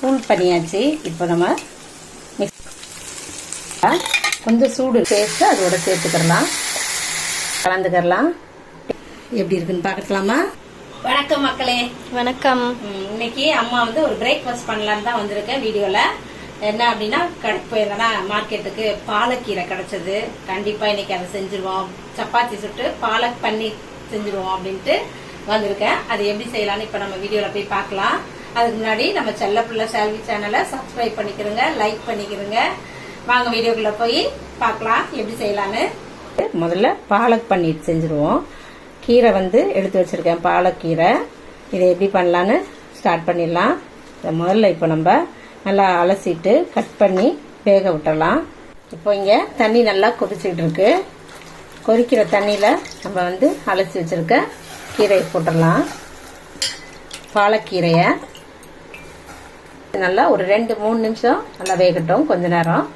Cool பண்ணியாச்சு. இப்போ நம்ம மிக்ஸ் கொஞ்சம் சூடு சேர்த்து அதோட சேர்த்துக்கிறலாம். கலந்துக்கிறலாம். எப்படி இருக்குன்னு பார்க்கலாமா? வணக்கம் மக்களே. வணக்கம். இன்னைக்கு அம்மா வந்து ஒரு பிரேக்ஃபாஸ்ட் பண்ணலான்னு தான் வந்திருக்கேன் வீடியோல. என்ன அப்படின்னா கடைக்கு போயிருந்தேன்னா மார்க்கெட்டுக்கு பாலக்கீரை கிடைச்சது. கண்டிப்பா இன்னைக்கு அதை செஞ்சுருவோம். சப்பாத்தி சுட்டு பாலக் பண்ணி செஞ்சுருவோம் அப்படின்ட்டு வந்திருக்கேன். அது எப்படி செய்யலாம்னு இப்ப நம்ம வீடியோல போய் பார்க்கலாம். அதுக்கு முன்னாடி நம்ம செல்ல பிள்ளை சேனலை சப்ஸ்கிரைப் பண்ணிக்கிறோங்க லைக் பண்ணிக்கிறோங்க. வாங்க வீடியோக்குள்ள போய் பார்க்கலாம் எப்படி செய்யலான்னு. முதல்ல பாலக் பன்னீர் செஞ்சுருவோம். கீரை வந்து எடுத்து வச்சிருக்கேன் பாலக்கீரை இதை எப்படி பண்ணலான்னு ஸ்டார்ட் பண்ணிடலாம். இதை முதல்ல இப்போ நம்ம நல்லா அலசிட்டு கட் பண்ணி வேக விட்டுறலாம் இப்போ இங்கே தண்ணி நல்லா கொதிச்சுக்கிட்டு இருக்கு. கொதிக்கிற தண்ணியில் நம்ம வந்து அலசி வச்சுருக்க கீரையை போட்டுடலாம். பாலக்கீரையை நல்லா ஒரு ரெண்டு மூணு நிமிஷம் நல்லா வேகட்டும். கொஞ்ச நேரம்.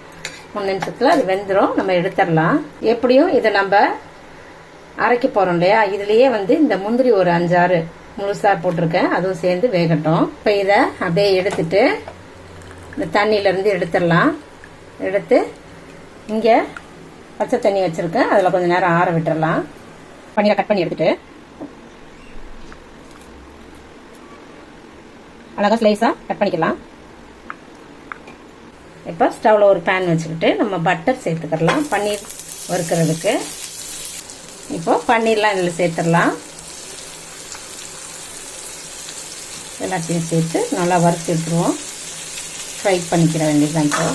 மூணு நிமிஷத்தில் அது வெந்துடும் நம்ம எடுத்துடலாம். எப்படியும் இதை நம்ம அரைக்க போகிறோம் இல்லையா? இதுலேயே வந்து இந்த முந்திரி ஒரு அஞ்சாறு முழுசா போட்டிருக்கேன். அதுவும் சேர்ந்து வேகட்டும். இப்போ இதை அப்படியே எடுத்துட்டு இந்த தண்ணியிலேருந்து எடுத்துடலாம். எடுத்து இங்கே பச்சை தண்ணி வச்சுருக்கேன். அதில் கொஞ்சம் நேரம் ஆற விட்டுறலாம். பன்னீரை கட் பண்ணி எடுத்துகிட்டு அழகா ஸ்லைஸாக கட் பண்ணிக்கலாம். இப்போ ஸ்டவ்வில் ஒரு பேன் வச்சுக்கிட்டு நம்ம பட்டர் சேர்த்துக்கிடலாம். பன்னீர் வறுக்கிறதுக்கு. இப்போ பன்னீர்லாம் இதில் சேர்த்துடலாம். எல்லாத்தையும் சேர்த்து நல்லா வறுத்து எடுத்துருவோம். ஃப்ரை பண்ணிக்கிற வேண்டியதுதான் இப்போ.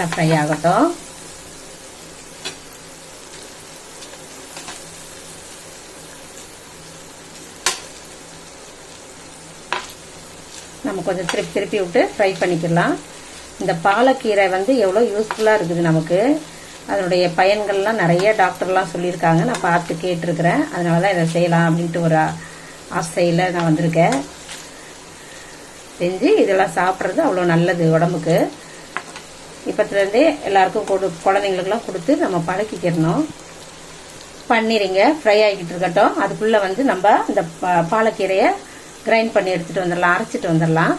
நல்லா ஃப்ரை ஆகட்டும் நம்ம கொஞ்சம் திருப்பி திருப்பி விட்டு ஃப்ரை பண்ணிக்கலாம் இந்த பாலக்கீரை வந்து எவ்வளோ யூஸ்ஃபுல்லாக இருக்குது நமக்கு. அதனுடைய பயன்கள்லாம் நிறைய டாக்டர்லாம் சொல்லியிருக்காங்க. நான் பார்த்து கேட்டிருக்கிறேன். அதனால தான் இதை செய்யலாம் அப்படின்ட்டு ஒரு ஆசையில் நான் வந்திருக்கேன். செஞ்சு இதெல்லாம் சாப்பிட்றது அவ்வளோ நல்லது உடம்புக்கு. இப்போத்துலேருந்தே எல்லாருக்கும் கொடு குழந்தைங்களுக்கெல்லாம் கொடுத்து நம்ம பழக்கிக்கிறணும். பன்னீருங்க ஃப்ரை ஆகிக்கிட்டு இருக்கட்டும். அதுக்குள்ளே வந்து நம்ம இந்த பாலக்கீரையை கிரைண்ட் பண்ணி எடுத்துகிட்டு வந்துடலாம். அரைச்சிட்டு வந்துடலாம்.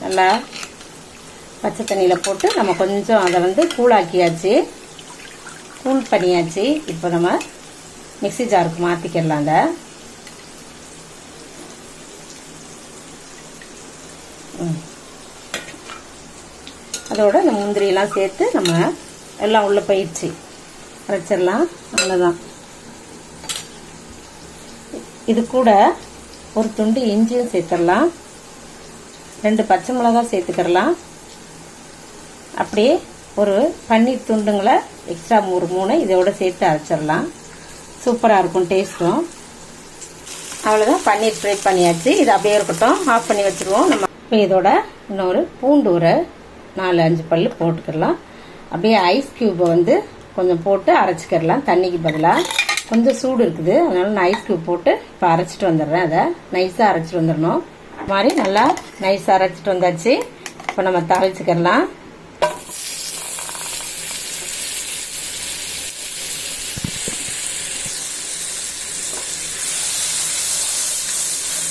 நல்லா பச்சை தண்ணியில் போட்டு நம்ம கொஞ்சம் அதை வந்து கூழாக்கியாச்சு. கூல் பண்ணியாச்சு. இப்போ நம்ம மிக்சி ஜாருக்கு மாற்றிக்கிடலாம் அதை. ம். அதோட இந்த முந்திரியெல்லாம் சேர்த்து நம்ம எல்லாம் உள்ள பயிற்சி அரைச்சிடலாம். அவ்வளோதான் இது கூட ஒரு துண்டு இஞ்சியும் சேர்த்துடலாம். ரெண்டு பச்சை மிளகாய் சேர்த்துக்கிறலாம் அப்படியே ஒரு பன்னீர் துண்டுங்களை எக்ஸ்ட்ரா ஒரு மூணு இதோட சேர்த்து அரைச்சிடலாம். சூப்பராக இருக்கும் டேஸ்ட்டும். அவ்வளோதான் பன்னீர் ஃப்ரை பண்ணியாச்சு. இது அப்படியே இருக்கட்டும். ஆஃப் பண்ணி வச்சுருவோம். நம்ம இப்போ இதோட இன்னொரு பூண்டு ஒரு நாலு அஞ்சு பல்லு போட்டுக்கிடலாம். அப்படியே ஐஸ் க்யூப்பை வந்து கொஞ்சம் போட்டு அரைச்சிக்கிடலாம். தண்ணிக்கு பதிலாக கொஞ்சம் சூடு இருக்குது. அதனால் நான் ஐஸ் கியூப் போட்டு இப்போ அரைச்சிட்டு வந்துடுறேன் அதை. நைஸாக அரைச்சிட்டு வந்துடணும். இது மாதிரி நல்லா நைஸாக அரைச்சிட்டு வந்தாச்சு. இப்போ நம்ம தாளிச்சுக்கிடலாம்.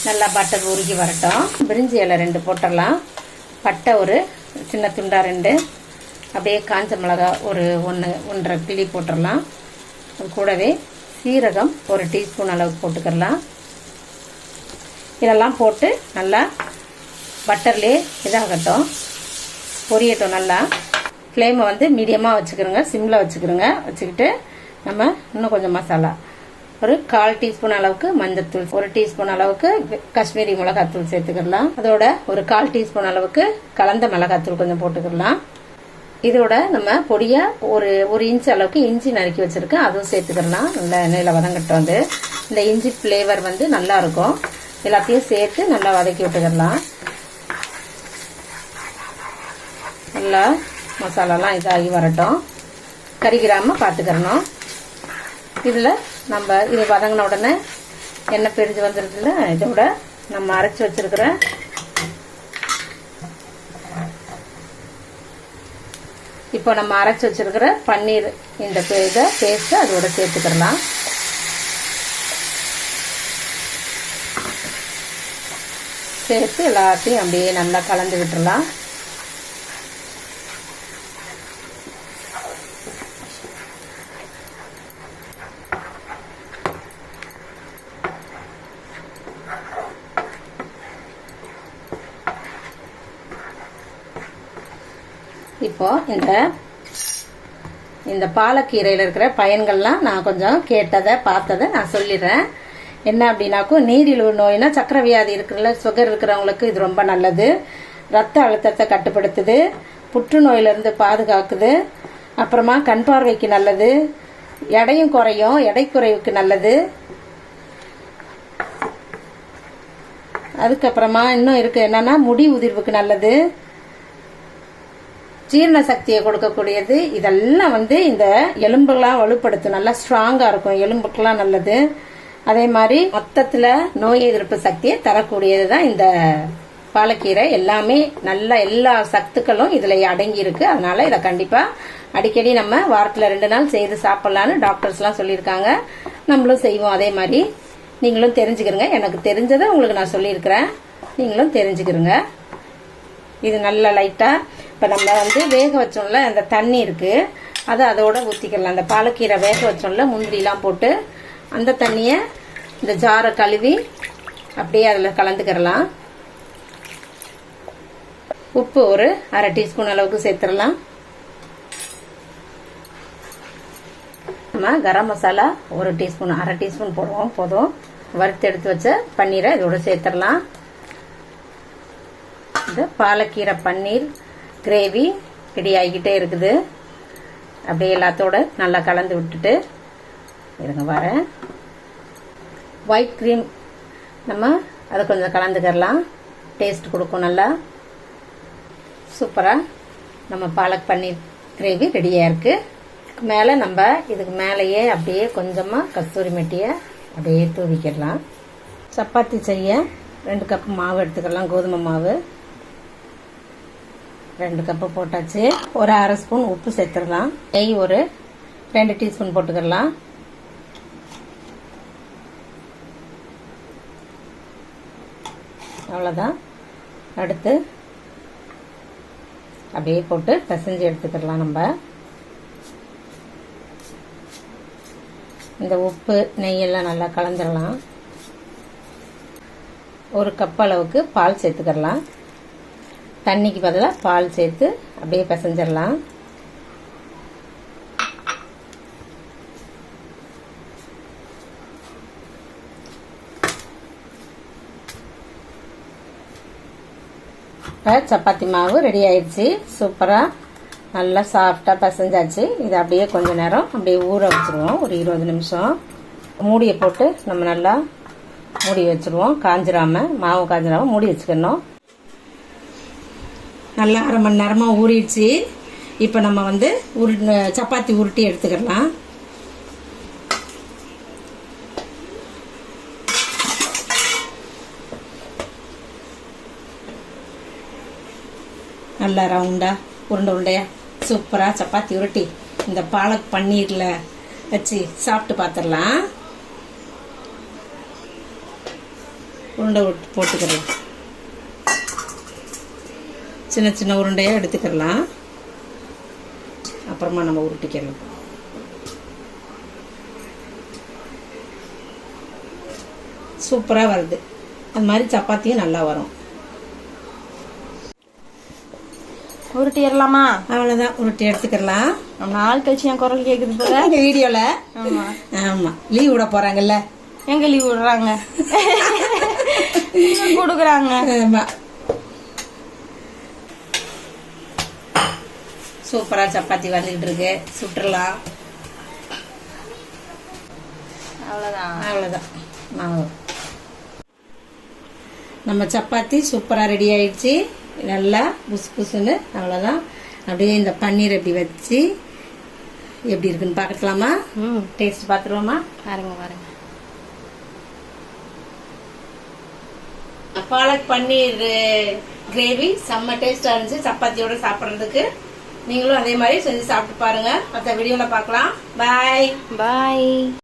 நல்லா பட்டர் உருகி வரட்டும். பிரிஞ்சி இலை ரெண்டு போட்டுடலாம். பட்டை ஒரு சின்ன துண்டா ரெண்டு. அப்படியே காஞ்ச மிளகா ஒரு ஒன்று ஒன்றரை கிளி போட்டுடலாம் அது கூடவே சீரகம் ஒரு டீஸ்பூன் அளவு போட்டுக்கிடலாம் இதெல்லாம் போட்டு நல்லா பட்டர்லேயே இதாகட்டும். பொரியட்டும் நல்லா. ஃப்ளேமை வந்து மீடியமாக வச்சுக்கிறோங்க. சிம்மில் வச்சுக்கிறோங்க. வச்சுக்கிட்டு நம்ம இன்னும் கொஞ்சம் மசாலா ஒரு கால் டீஸ்பூன் அளவுக்கு மஞ்சத்தூள் ஒரு டீஸ்பூன் அளவுக்கு காஷ்மீரி மிளகாத்தூள் சேர்த்துக்கிடலாம் அதோட ஒரு கால் டீஸ்பூன் அளவுக்கு கலந்த மிளகாத்தூள் கொஞ்சம் போட்டுக்கிடலாம் இதோட நம்ம பொடியா ஒரு ஒரு இன்ச் அளவுக்கு இஞ்சி நறுக்கி வச்சிருக்கேன். அதுவும் சேர்த்துக்கிடலாம் நல்லா எண்ணெயில் வதங்கிட்டு வந்து இந்த இஞ்சி ஃப்ளேவர் வந்து நல்லா இருக்கும். எல்லாத்தையும் சேர்த்து நல்லா வதக்கி விட்டுக்கிடலாம் நல்லா மசாலாலாம் இதாகி வரட்டும். கறிக்கிறாமல் பார்த்துக்கிறணும். இதில் நம்ம இது வதங்கின உடனே எண்ணெய் பிரிஞ்சு வந்துருக்குல்ல இதோட நம்ம அரைச்சி வச்சிருக்கிற இப்போ நம்ம அரைச்சி வச்சிருக்கிற பன்னீர் இந்த இதை பேஸ்ட்டு அதோட சேர்த்துக்கிடலாம். சேர்த்து எல்லாத்தையும் அப்படியே நல்லா கலந்து விட்டுடலாம் இப்போ இந்த இந்த பாலக்கீரையில் இருக்கிற பயன்கள்லாம் நான் கொஞ்சம் கேட்டதை பார்த்ததை நான் சொல்லிடுறேன். என்ன அப்படின்னாக்கும் நீரிழிவு நோய்னா சக்கரை வியாதி இருக்கிறல சுகர் இருக்கிறவங்களுக்கு இது ரொம்ப நல்லது. ரத்த அழுத்தத்தை கட்டுப்படுத்துது. புற்றுநோயிலிருந்து பாதுகாக்குது. அப்புறமா கண் பார்வைக்கு நல்லது. எடையும் குறையும். எடை குறைவுக்கு நல்லது. அதுக்கப்புறமா இன்னும் இருக்குது என்னன்னா முடி உதிர்வுக்கு நல்லது. ஜீரண சக்தியை கொடுக்கக்கூடியது. இதெல்லாம் வந்து இந்த எலும்புகளாக வலுப்படுத்தும். நல்லா ஸ்ட்ராங்காக இருக்கும். எலும்புக்கெல்லாம் நல்லது. அதே மாதிரி மொத்தத்தில் நோய் எதிர்ப்பு சக்தியை தரக்கூடியது தான் இந்த பாலக்கீரை. எல்லாமே நல்ல எல்லா சத்துக்களும் இதில் அடங்கி இருக்கு அதனால இதை கண்டிப்பாக அடிக்கடி நம்ம வாரத்தில் ரெண்டு நாள் செய்து சாப்பிட்லான்னு டாக்டர்ஸ்லாம் சொல்லியிருக்காங்க. நம்மளும் செய்வோம். அதே மாதிரி நீங்களும் தெரிஞ்சுக்கிறங்க. எனக்கு தெரிஞ்சதை உங்களுக்கு நான் சொல்லியிருக்கிறேன். நீங்களும் தெரிஞ்சுக்கிறங்க. இது நல்லா லைட்டாக இப்போ நம்ம வந்து வேக வச்சோம்ல அந்த தண்ணி இருக்குது அதை அதோட ஊற்றிக்கலாம் அந்த பாலக்கீரை வேக வச்சோம்ல முந்திரிலாம் போட்டு அந்த தண்ணியை இந்த ஜாரை கழுவி அப்படியே அதில் கலந்துக்கிறலாம். உப்பு ஒரு அரை டீஸ்பூன் அளவுக்கு சேர்த்துடலாம். நம்ம கரம் மசாலா ஒரு டீஸ்பூன் அரை டீஸ்பூன் போடுவோம் போதும். வறுத்து எடுத்து வச்ச பன்னீரை இதோட சேர்த்துடலாம். இந்த பாலக்கீரை பன்னீர் கிரேவி ரெடி ஆகிக்கிட்டே இருக்குது. அப்படியே எல்லாத்தோட நல்லா கலந்து விட்டுட்டு இருங்க வரேன். ஒயிட் க்ரீம் நம்ம அதை கொஞ்சம் கலந்துக்கிறலாம். டேஸ்ட் கொடுக்கும் நல்லா. சூப்பராக நம்ம பாலக் பன்னீர் கிரேவி ரெடியாக இருக்குது மேலே நம்ம இதுக்கு மேலேயே அப்படியே கொஞ்சமாக கஸ்தூரி மெட்டியை அப்படியே தூவிக்கிடலாம். சப்பாத்தி செய்ய ரெண்டு கப் மாவு எடுத்துக்கலாம் கோதுமை மாவு. ரெண்டு கப்பு போட்டாச்சு. ஒரு அரை ஸ்பூன் உப்பு சேர்த்துடலாம். நெய் ஒரு ரெண்டு டீஸ்பூன் போட்டுக்கிடலாம். அவ்வளோதான் அடுத்து அப்படியே போட்டு பிசைஞ்சு எடுத்துக்கிடலாம் நம்ம. இந்த உப்பு நெய்யெல்லாம் நல்லா கலந்துடலாம். ஒரு கப் அளவுக்கு பால் சேர்த்துக்கிடலாம். தண்ணிக்கு பதிலாக பால் சேர்த்து அப்படியே பிசைஞ்சிடலாம். இப்போ சப்பாத்தி மாவு ரெடி ஆயிடுச்சு. சூப்பராக நல்லா சாஃப்டாக பசஞ்சாச்சு. இதை அப்படியே கொஞ்ச நேரம் அப்படியே ஊற வச்சுருவோம். ஒரு இருபது நிமிஷம். மூடியை போட்டு நம்ம நல்லா மூடி வச்சுருவோம். காஞ்சிராமல் மாவு காஞ்சிராமல் மூடி வச்சுக்கணும். நல்லா அரை மணி நேரமாக ஊறிடுச்சு. இப்போ நம்ம வந்து உரு சப்பாத்தி உருட்டி எடுத்துக்கலாம். நல்லா ரவுண்டா உருண்டை உருண்டையா சூப்பராக சப்பாத்தி உருட்டி இந்த பாலக் பன்னீரில் வச்சு சாப்பிட்டு பார்த்துடலாம் உருண்டை உருட்டி போட்டுக்கலாம் சின்ன சின்ன உருண்டையாக எடுத்துக்கலாம் அப்புறமா நம்ம உருட்டிக்கலாம். சூப்பராக வருது. அது மாதிரி சப்பாத்தியும் நல்லா வரும். உருட்டிடலாமா? அவ்வளோதான் உருட்டி எடுத்துக்கலாம் ரொம்ப நாள் கழிச்சு என் குரல் கேக்குது போல. இந்த வீடியோவில் ஆமா. ஆமாம் லீவ் விட போகிறாங்கல்ல எங்க லீவ் விடுறாங்க? கொடுக்குறாங்க. ஆமாம் சூப்பராக சப்பாத்தி வந்துக்கிட்டு இருக்கு அவ்வளவுதான். அவ்வளோதான் மாவு. நம்ம சப்பாத்தி சூப்பராக ரெடி ஆயிடுச்சு. நல்லா புசு புசுன்னு அவ்வளோதான் அப்படியே இந்த பன்னீர் எப்படி வச்சு எப்படி இருக்குன்னு பார்க்கலாமா? ம். டேஸ்ட் பார்த்துருவோமா? பாருங்க பாருங்க. பாலக் பன்னீர் கிரேவி செம்ம டேஸ்டாக இருந்துச்சு சப்பாத்தியோட சாப்பிட்றதுக்கு. நீங்களும் அதே மாதிரி செஞ்சு சாப்பிட்டு பாருங்க. மற்ற வீடியோல பார்க்கலாம். பாய் பாய்